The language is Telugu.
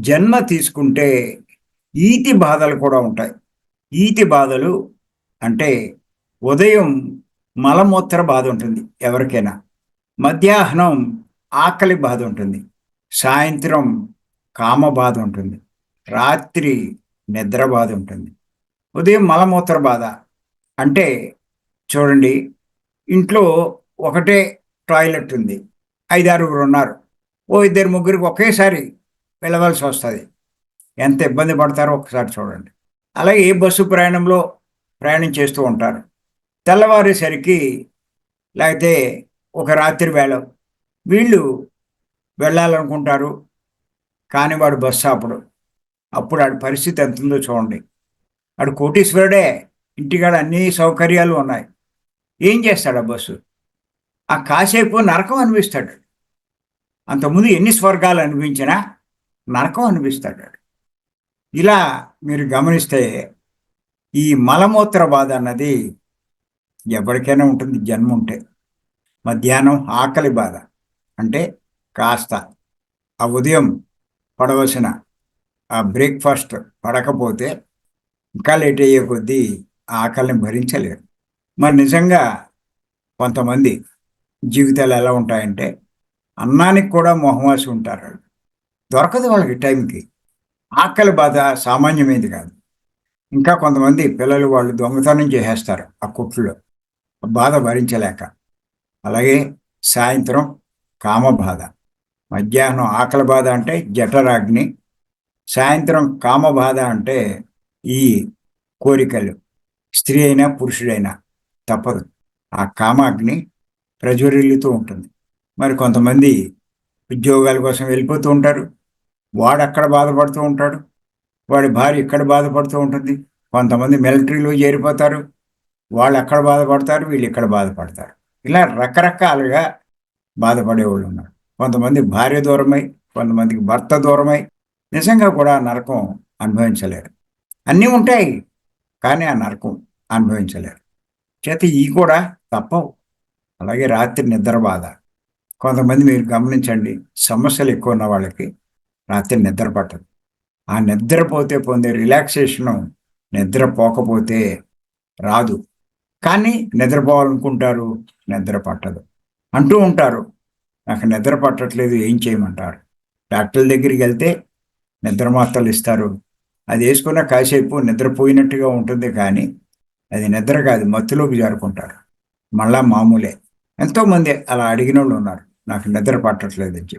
జన్మ తీసుకుంటే ఈతి బాధలు కూడా ఉంటాయి. ఈతి బాధలు అంటే ఉదయం మలమూత్ర బాధ ఉంటుంది ఎవరికైనా మధ్యాహ్నం ఆకలి బాధ ఉంటుంది సాయంత్రం కామ బాధ ఉంటుంది రాత్రి నిద్ర బాధ ఉంటుంది. ఉదయం మలమూత్ర బాధ అంటే చూడండి ఇంట్లో ఒకటే టాయిలెట్ ఉంది ఐదారుగురు ఉన్నారు ఓ ఇద్దరు ముగ్గురికి ఒకేసారి వెళ్ళవలసి వస్తుంది. ఎంత ఇబ్బంది పడతారో ఒకసారి చూడండి. అలాగే ఏ బస్సు ప్రయాణంలో ప్రయాణం చేస్తూ ఉంటారు. తెల్లవారేసరికి లేకపోతే ఒక రాత్రి వేళ వీళ్ళు వెళ్ళాలనుకుంటారు. కానీ వాడు బస్సు ఆపడు. అప్పుడు ఆడి పరిస్థితి ఎంత ఉందో చూడండి. ఆడు కోటీశ్వరుడే. ఇంటికాడ అన్ని సౌకర్యాలు ఉన్నాయి. ఏం చేస్తాడు ఆ బస్సు? ఆ కాసేపు నరకం అనిపిస్తాడు. అంతకుముందు ఎన్ని స్వర్గాలు అనిపించినా నరకం అనిపిస్తాడు ఇలా మీరు గమనిస్తే ఈ మలమూత్ర బాధ అన్నది ఎవరికైనా ఉంటుంది జన్మ ఉంటే. మధ్యాహ్నం ఆకలి బాధ. అంటే కాస్త ఆ ఉదయం పడవలసిన ఆ బ్రేక్ఫాస్ట్ పడకపోతే ఇంకా లేట్ అయ్యే కొద్దీ ఆ ఆకలిని భరించలేరు. మరి నిజంగా కొంతమంది జీవితాలు ఎలా ఉంటాయంటే అన్నానికి కూడా మొహమాసి ఉంటారు దొరకదు వాళ్ళకి టైంకి. ఆకలి బాధ సామాన్యమైనది కాదు. ఇంకా కొంతమంది పిల్లలు వాళ్ళు దొంగతనం చేసేస్తారు ఆ కుట్లో బాధ భరించలేక. అలాగే సాయంత్రం కామ బాధ మధ్యాహ్నం ఆకలి బాధ అంటే జఠరాగ్ని. సాయంత్రం కామ బాధ అంటే ఈ కోరికలు. స్త్రీ అయినా పురుషుడైనా తప్పదు. ఆ కామాగ్ని ప్రజ్వరిల్లుతూ ఉంటుంది. మరి కొంతమంది ఉద్యోగాల కోసం వెళ్ళిపోతూ ఉంటారు. వాడు అక్కడ బాధపడుతూ ఉంటాడు? వాడి భార్య ఇక్కడ బాధపడుతూ ఉంటుంది? కొంతమంది మిలిటరీలో చేరిపోతారు. వాళ్ళు అక్కడ బాధపడతారు? వీళ్ళు ఇక్కడ బాధపడతారు? ఇలా రకరకాలుగా బాధపడే వాళ్ళు ఉన్నారు. కొంతమంది భార్య దూరమై కొంతమందికి భర్త దూరమై నిజంగా కూడా నరకం అనుభవించలేరు. అన్నీ ఉంటాయి కానీ ఆ నరకం అనుభవించలేరు. చేత ఈ కూడా తప్పవు. అలాగే రాత్రి నిద్ర బాధ. కొంతమంది మీరు గమనించండి సమస్యలు ఎక్కువ ఉన్న వాళ్ళకి రాత్రి నిద్ర పట్టదు ఆ నిద్రపోతే పొందే రిలాక్సేషను నిద్ర పోకపోతే రాదు. కానీ నిద్రపోవాలనుకుంటారు నిద్ర పట్టదు అంటూ ఉంటారు నాకు నిద్ర పట్టట్లేదు ఏం చేయమంటారు? డాక్టర్ల దగ్గరికి వెళ్తే నిద్ర మాత్రలు ఇస్తారు. అది వేసుకున్న కాసేపు నిద్రపోయినట్టుగా ఉంటుంది కానీ అది నిద్ర కాదు మత్తులోకి జారుకుంటారు. మళ్ళా మామూలే. ఎంతోమంది అలా అడిగిన వాళ్ళు ఉన్నారు నాకు నిద్ర పట్టట్లేదు అని చెప్పి.